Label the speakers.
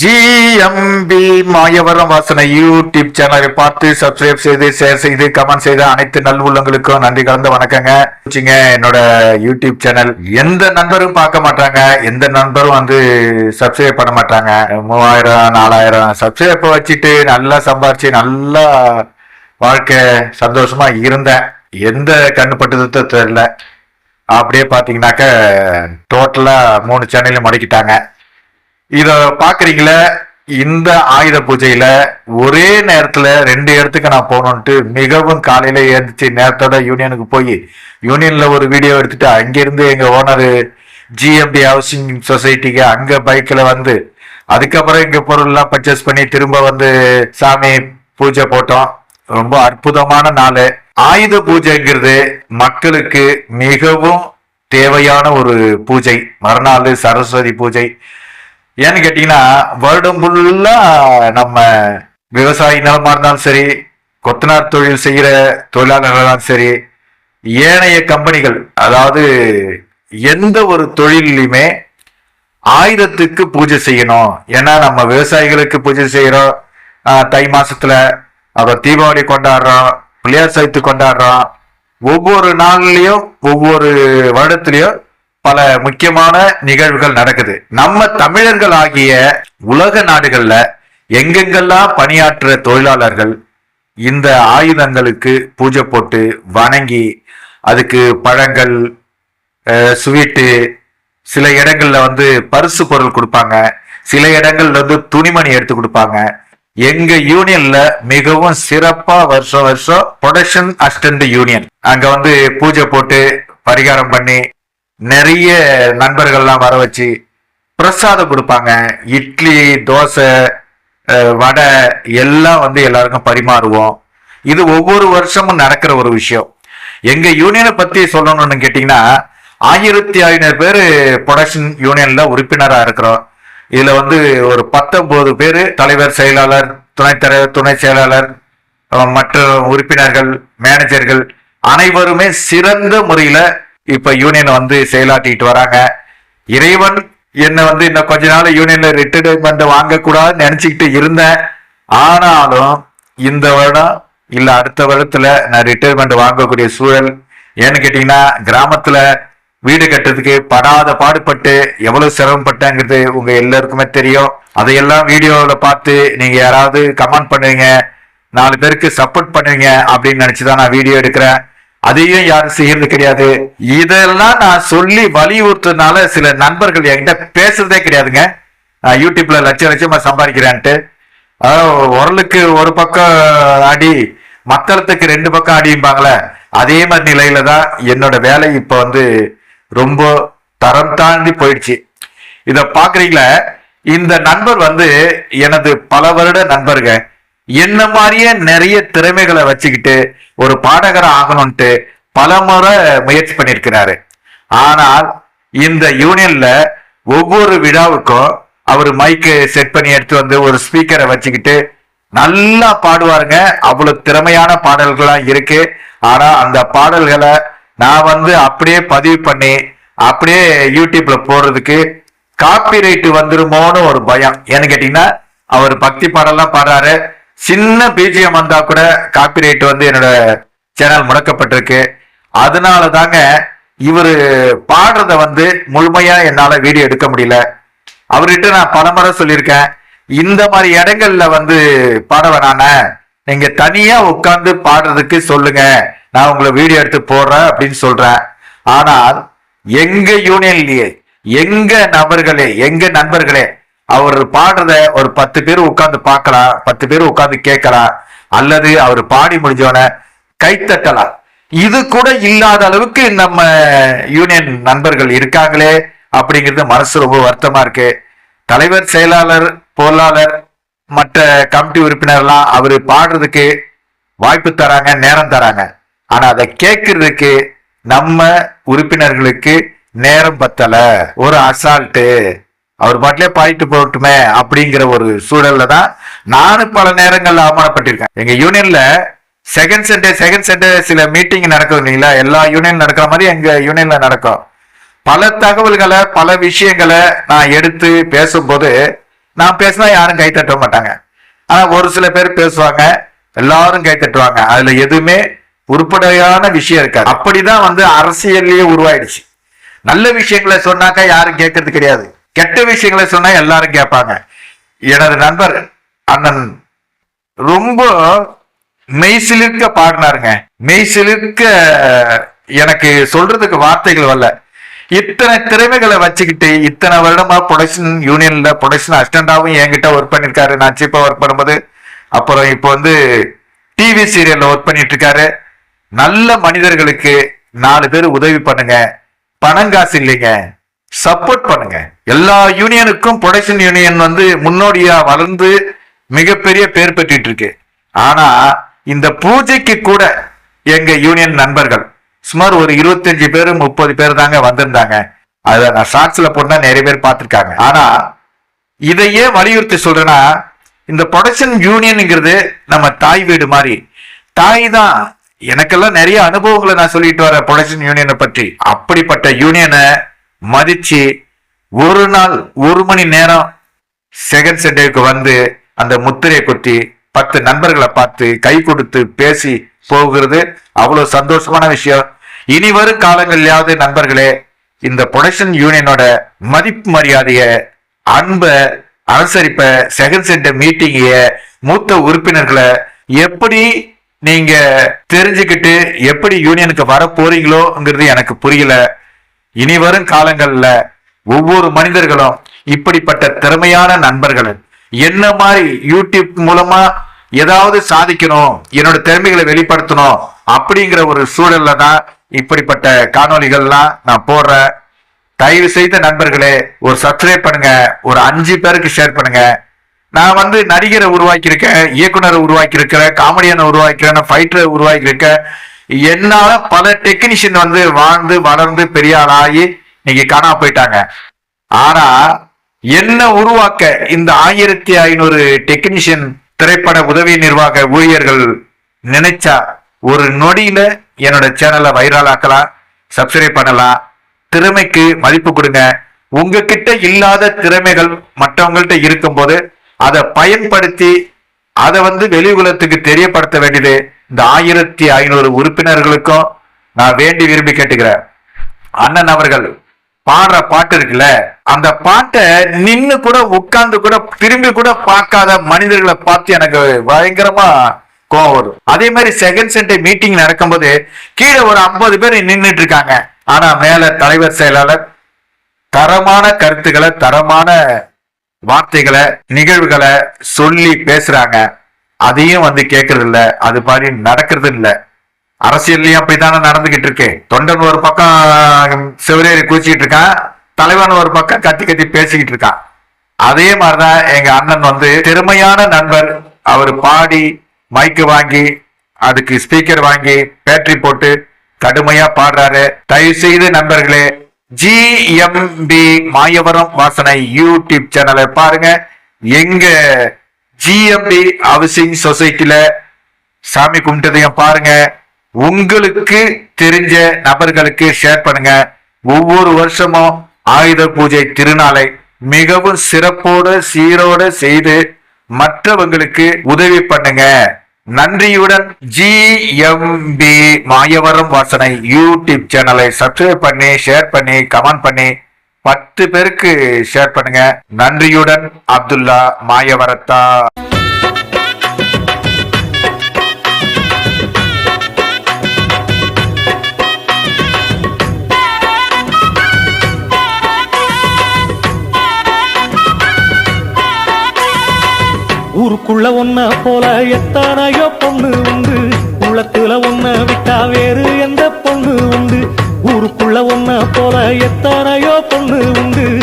Speaker 1: GMP Mayavaram வாசனை YouTube சேனலை பார்த்து சப்ஸ்கிரைப் செய்து ஷேர் செய்து கமெண்ட் செய்த அனைத்து நல்வுள்ளங்களுக்கும் நன்றி கலந்த வணக்கங்க. என்னோட யூடியூப் சேனல் எந்த நண்பரும் பார்க்க மாட்டாங்க. எந்த நண்பரும் வந்து சப்ஸ்கிரைப் பண்ண மாட்டாங்க. மூவாயிரம் நாலாயிரம் சப்ஸ்கிரைப் வச்சுட்டு நல்லா சம்பாரிச்சு நல்லா வாழ்க்கை சந்தோஷமா இருந்தேன். எந்த கண்ணுப்பட்டது தெரியல. அப்படியே பார்த்தீங்கன்னாக்க டோட்டலாக மூணு சேனலையும் முடக்கிட்டாங்க. இத பாக்குறீங்களே இந்த ஆயுத பூஜையில ஒரே நேரத்துல ரெண்டு இடத்துக்கு நான் போகணுன்ட்டு மிகவும் காலையில எழுந்துச்சு நேரத்தோட யூனியனுக்கு போய் யூனியன்ல ஒரு வீடியோ எடுத்துட்டு அங்கிருந்து எங்க ஓனர் ஜிஎம்பி ஹவுசிங் சொசைட்டிக்கு அங்க பைக்ல வந்து அதுக்கப்புறம் இங்க பொருள் எல்லாம் பர்ச்சேஸ் பண்ணி திரும்ப வந்து சாமி பூஜை போட்டோம். ரொம்ப அற்புதமான நாள். ஆயுத பூஜைங்கிறது மக்களுக்கு மிகவும் தேவையான ஒரு பூஜை. மறுநாள் சரஸ்வதி பூஜை. ஏன்னு கேட்டீங்கன்னா வருடம் ஃபுல்லா நம்ம விவசாய நிலமா இருந்தாலும் சரி கொத்தனார் தொழில் செய்கிற தொழிலாளர்களாக இருந்தாலும் சரி ஏனைய கம்பெனிகள் அதாவது எந்த ஒரு தொழிலையுமே ஆயுதத்துக்கு பூஜை செய்யணும். ஏன்னா நம்ம விவசாயிகளுக்கு பூஜை செய்கிறோம். தை மாசத்துல அப்புறம் தீபாவளி கொண்டாடுறோம் பிள்ளையார் சதுர்த்தி கொண்டாடுறோம். ஒவ்வொரு நாள்லயும் ஒவ்வொரு வருடத்துலயும் பல முக்கியமான நிகழ்வுகள் நடக்குது. நம்ம தமிழர்கள் ஆகிய உலக நாடுகள்ல எங்கெங்கெல்லாம் பணியாற்றுற தொழிலாளர்கள் இந்த ஆயுதங்களுக்கு பூஜை போட்டு வணங்கி அதுக்கு பழங்கள் ஸ்வீட்டு சில இடங்கள்ல வந்து பரிசு பொருள் கொடுப்பாங்க. சில இடங்கள்ல வந்து துணிமணி எடுத்து கொடுப்பாங்க. எங்க யூனியன்ல மிகவும் சிறப்பா வருஷம் வருஷம் ப்ரொடக்ஷன் அசிஸ்டன்ட் யூனியன் அங்க வந்து பூஜை போட்டு பரிகாரம் பண்ணி நிறைய நண்பர்கள்லாம் வர வச்சு பிரசாதம் கொடுப்பாங்க. இட்லி தோசை வடை எல்லாம் வந்து எல்லாருக்கும் பரிமாறுவோம். இது ஒவ்வொரு வருஷமும் நடக்கிற ஒரு விஷயம். எங்க யூனியனை பத்தி சொல்லணும்னு கேட்டீங்கன்னா ஆயிரத்தி ஐநூறு பேர் ப்ரொடக்ஷன் யூனியன்ல உறுப்பினராக இருக்கிறோம். இதுல வந்து ஒரு பத்தொன்பது பேர் தலைவர் செயலாளர் துணைத் தலைவர் துணை செயலாளர் மற்ற உறுப்பினர்கள் மேனேஜர்கள் அனைவருமே சிறந்த முறையில இப்ப யூனியன் வந்து செயலாற்றிட்டு வராங்க. இறைவன் என்ன வந்து இன்னும் கொஞ்ச நாள் யூனியன்ல ரிட்டையர்மெண்ட் வாங்கக்கூடாதுன்னு நினைச்சுக்கிட்டு இருந்தேன். ஆனாலும் இந்த வருடம் இல்ல அடுத்த வருடத்துல நான் ரிட்டையர்மெண்ட் வாங்கக்கூடிய சூழல். ஏன்னு கேட்டீங்கன்னா கிராமத்துல வீடு கட்டுறதுக்கு படாத பாடுபட்டு எவ்வளவு சிரமப்பட்டேங்கிறது உங்க எல்லாருக்குமே தெரியும். அதையெல்லாம் வீடியோவில் பார்த்து நீங்க யாராவது கமெண்ட் பண்ணுவீங்க. நாலு பேருக்கு சப்போர்ட் பண்ணுவீங்க அப்படின்னு நினைச்சுதான் நான் வீடியோ எடுக்கிறேன். அதையும் யாரும் செய்யறது கிடையாது. இதெல்லாம் நான் சொல்லி வலியுறுத்துறதுனால சில நண்பர்கள் என்கிட்ட பேசுறதே கிடையாதுங்க. நான் யூடியூப்ல லட்சம் லட்சமா சம்பாதிக்கிறேன்ட்டு. உரலுக்கு ஒரு பக்கம் அடி மத்தளத்துக்கு ரெண்டு பக்கம் அடியும்பாங்களே அதே மாதிரி நிலையில தான் என்னோட வேலை இப்ப வந்து ரொம்ப தரம் தாண்டி போயிடுச்சு. இத பாக்குறீங்களா இந்த நண்பர் வந்து எனது பல வருட நண்பருங்க. என்ன மாதிரியே நிறைய திறமைகளை வச்சுக்கிட்டு ஒரு பாடகரை ஆகணும்ட்டு பல முறை முயற்சி பண்ணியிருக்கிறாரு. ஆனால் இந்த யூனியன்ல ஒவ்வொரு விழாவுக்கும் அவர் மைக்கு செட் பண்ணி எடுத்து வந்து ஒரு ஸ்பீக்கரை வச்சுக்கிட்டு நல்லா பாடுவாருங்க. அவ்வளவு திறமையான பாடல்கள்லாம் இருக்கு. ஆனா அந்த பாடல்களை நான் வந்து அப்படியே பதிவு பண்ணி அப்படியே யூடியூப்ல போடுறதுக்கு காப்பி ரைட்டு வந்துருமோன்னு ஒரு பயம். ஏன்னு கேட்டீங்கன்னா அவர் பக்தி பாடல்லாம் பாடுறாரு. சின்ன பிஜிஎம் வந்தா கூட காப்பிரைட் வந்து என்னோட சேனல் முடக்கப்பட்டிருக்கு. அதனால தாங்க இவர் பாடுறத வந்து முழுமையா என்னால வீடியோ எடுக்க முடியல. அவர்கிட்ட நான் பலமுறை சொல்லியிருக்கேன். இந்த மாதிரி இடங்கள்ல வந்து பாட வேணான நீங்க தனியா உட்கார்ந்து பாடுறதுக்கு சொல்லுங்க. நான் உங்களை வீடியோ எடுத்து போடுறேன் அப்படின்னு சொல்றேன். ஆனால் எங்க யூனியன்லயே எங்க நபர்களே எங்க நண்பர்களே அவர் பாடுறத ஒரு பத்து பேர் உட்கார்ந்து பார்க்கலாம் பத்து பேர் உட்கார்ந்து கேட்கலாம் அல்லது அவர் பாடி முடிஞ்சோன கைத்தட்டலாம் இது கூட இல்லாத அளவுக்கு நம்ம யூனியன் நண்பர்கள் இருக்காங்களே அப்படிங்கிறது மனசு ரொம்ப வருத்தமா இருக்கு. தலைவர் செயலாளர் பொருளாளர் மற்ற கமிட்டி உறுப்பினர்லாம் அவர் பாடுறதுக்கு வாய்ப்பு தராங்க நேரம் தராங்க. ஆனா அதை கேட்கறதுக்கு நம்ம உறுப்பினர்களுக்கு நேரம் பத்தல. ஒரு அசால்ட்டு அவர் பாட்டிலே பாடிட்டு போகட்டுமே அப்படிங்கிற ஒரு சூழல்ல தான் நானும் பல நேரங்கள்ல அவமானப்பட்டிருக்கேன். எங்க யூனியன்ல செகண்ட் சண்டே செகண்ட் சண்டே சில மீட்டிங் நடக்கும் இல்லைங்களா? எல்லா யூனியன் நடக்கிற மாதிரி எங்க யூனியன்ல நடக்கும். பல தகவல்களை பல விஷயங்களை நான் எடுத்து பேசும்போது நான் பேசினா யாரும் கை தட்ட மாட்டாங்க. ஆனா ஒரு சில பேர் பேசுவாங்க எல்லாரும் கை தட்டுவாங்க. அதுல எதுவுமே உருப்படையான விஷயம் இருக்காது. அப்படிதான் வந்து அரசியல்லயே உருவாயிடுச்சு. நல்ல விஷயங்களை சொன்னாக்கா யாரும் கேட்கறது கிடையாது. கெட்ட விஷயங்களை சொன்னா எல்லாரும் கேட்பாங்க. எனது நண்பர் அண்ணன் ரொம்ப மெய்சிலிருக்க பாடினாருங்க. மெய்சிலிருக்க எனக்கு சொல்றதுக்கு வார்த்தைகள் வரல. இத்தனை திறமைகளை வச்சுக்கிட்டு இத்தனை வருடமா ப்ரொடக்ஷன் யூனியன்ல ப்ரொடக்ஷன் அசிஸ்டண்டாவும் என்கிட்ட ஒர்க் பண்ணிருக்காரு. நான் சீப்பா ஒர்க் பண்ணும்போது அப்புறம் இப்போ வந்து டிவி சீரியல்ல ஒர்க் பண்ணிட்டு இருக்காரு நல்ல மனிதர்களுக்கு நாலு பேர் உதவி பண்ணுங்க. பணம் காசு இல்லைங்க. சப்போர்ட் பண்ணுங்க. எல்லா யூனியனுக்கும் ப்ரொடக்ஷன் யூனியன் வந்து முன்னோடியா வளர்ந்து மிகப்பெரிய பேர் பெற்றுட்டு இருக்கு ஆனா இந்த பூஜைக்கு கூட எங்க யூனியன் நண்பர்கள் சுமார் ஒரு இருபத்தஞ்சு பேர் முப்பது பேர் தாங்க வந்திருந்தாங்க. அத நான் ஷார்ட்ஸ்ல போட்டா நிறைய பேர் பார்த்துருக்காங்க. ஆனா இதையே வலியுறுத்தி சொல்றேன்னா இந்த ப்ரொடக்ஷன் யூனியனுங்கிறது நம்ம தாய் வீடு மாதிரி. தாய் தான். எனக்கெல்லாம் நிறைய அனுபவங்களை நான் சொல்லிட்டு வரேன் ப்ரொடக்ஷன் யூனியனை பற்றி. அப்படிப்பட்ட யூனியனை மதிச்சு ஒரு நாள் ஒரு மணி நேரம் செகண்ட் சண்டேக்கு வந்து அந்த முத்திரையை கொத்தி பத்து நண்பர்களை பார்த்து கை கொடுத்து பேசி போகிறது அவ்வளவு சந்தோஷமான விஷயம். இனி வரும் காலங்கள்லயாவது நண்பர்களே இந்த ப்ரொடக்ஷன் யூனியனோட மதிப்பு மரியாதைய அன்பை அனுசரிப்ப செகண்ட் சென்டர் மீட்டிங்க மூத்த உறுப்பினர்களை எப்படி நீங்க தெரிஞ்சுக்கிட்டு எப்படி யூனியனுக்கு வர போறீங்களோங்கிறது எனக்கு புரியல. இனி வரும் காலங்கள்ல ஒவ்வொரு மனிதர்களும் இப்படிப்பட்ட திறமையான நண்பர்கள். என்ன மாதிரி யூடியூப் மூலமா ஏதாவது சாதிக்கணும் என்னோட திறமைகளை வெளிப்படுத்தணும் அப்படிங்கிற ஒரு சூழல்ல தான் இப்படிப்பட்ட காணொளிகள்லாம் நான் போடுறேன். தயவு செய்த நண்பர்களே ஒரு சப்ஸ்கிரைப் பண்ணுங்க ஒரு அஞ்சு பேருக்கு ஷேர் பண்ணுங்க. நான் வந்து நடிகரை உருவாக்கியிருக்கேன் இயக்குனரை உருவாக்கியிருக்கிறேன் காமெடியனை உருவாக்கிறேன் ஃபைட்டரை உருவாக்கியிருக்கேன். என்னால பல டெக்னீஷியன் வந்து வாழ்ந்து வளர்ந்து பெரிய ஆளாகி இன்னைக்கு காணா போயிட்டாங்க. ஆனா என்ன உருவாக்க இந்த ஆயிரத்தி ஐநூறு டெக்னீஷியன் திரைப்பட உதவி நிர்வாக ஊழியர்கள் நினைச்சா ஒரு நொடியில என்னோட சேனலை வைரல் ஆக்கலாம் சப்ஸ்கிரைப் பண்ணலாம். திறமைக்கு மதிப்பு கொடுங்க. உங்ககிட்ட இல்லாத திறமைகள் மற்றவங்கள்ட்ட இருக்கும்போது அதை பயன்படுத்தி அதை வந்து வெளி உலகத்துக்கு தெரியப்படுத்த வேண்டியது இந்த ஆயிரத்தி ஐநூறு உறுப்பினர்களுக்கும் நான் வேண்டி விரும்பி கேட்டுக்கிறேன். அண்ணன் அவர்கள் பாடுற பாட்டு இருக்குல்ல அந்த பாட்டை நின்னு கூட உட்கார்ந்து கூட திரும்பி கூட பார்க்காத மனிதர்களை பார்த்து எனக்கு பயங்கரமா கோவம் வரும் அதே மாதிரி செகண்ட் சென்டே மீட்டிங் நடக்கும்போது கீழே ஒரு ஐம்பது பேர் நின்றுட்டு இருக்காங்க. ஆனா மேல தலைவர் செயலாளர் தரமான கருத்துக்களை தரமான வார்த்தைகளை நிகழ்வுகளை சொல்லி பேசுறாங்க. அதையும் வந்து கேட்கறது இல்ல அது மாதிரி நடக்கிறது இல்ல அரசியல்லையும் அப்படித்தானே நடந்துகிட்டு இருக்கேன் தொண்டன் ஒரு பக்கம் செவரேறி குளிச்சுக்கிட்டு இருக்கான். தலைவன் ஒரு பக்கம் கத்தி கத்தி பேசிக்கிட்டு இருக்கான். அதே மாதிரிதான் எங்க அண்ணன் வந்து திறமையான நண்பர். அவர் பாடி மைக்கு வாங்கி அதுக்கு ஸ்பீக்கர் வாங்கி பேட்டரி போட்டு கடுமையா பாடுறாரு. தயவு செய்து நண்பர்களே ஜிஎம்பி மாயவரம் வாசனை யூடியூப் சேனலை பாருங்க. எங்க ஜிஎம்பி ஹவுசிங் சொசைட்டில சாமி கும்பிட்டதையும் பாருங்க. உங்களுக்கு தெரிஞ்ச நபர்களுக்கு ஷேர் பண்ணுங்க. ஒவ்வொரு வருஷமும் ஆயுத பூஜை திருநாளை மிகவும் சிறப்போடு சீரோடு செய்து மற்றவங்களுக்கு உதவி பண்ணுங்க. நன்றியுடன் ஜிஎம்பி மாயவரம் வாசனை யூடியூப் சேனலை சப்ஸ்கிரைப் பண்ணி ஷேர் பண்ணி கமெண்ட் பண்ணி பத்து பேருக்கு ஷேர் பண்ணுங்க. நன்றியுடன் அப்துல்லா மாயவரத்தா.
Speaker 2: ஊருக்குள்ள ஒன்ன போல எத்தனையோ பொண்ணு உண்டு. உள்ளத்துல ஒன்ன விட்டா வேறு எந்த பொண்ணு உண்டு?
Speaker 3: ஊருக்குள்ள ஒன்ன போல எத்தனையோ பொண்ணு உண்டு.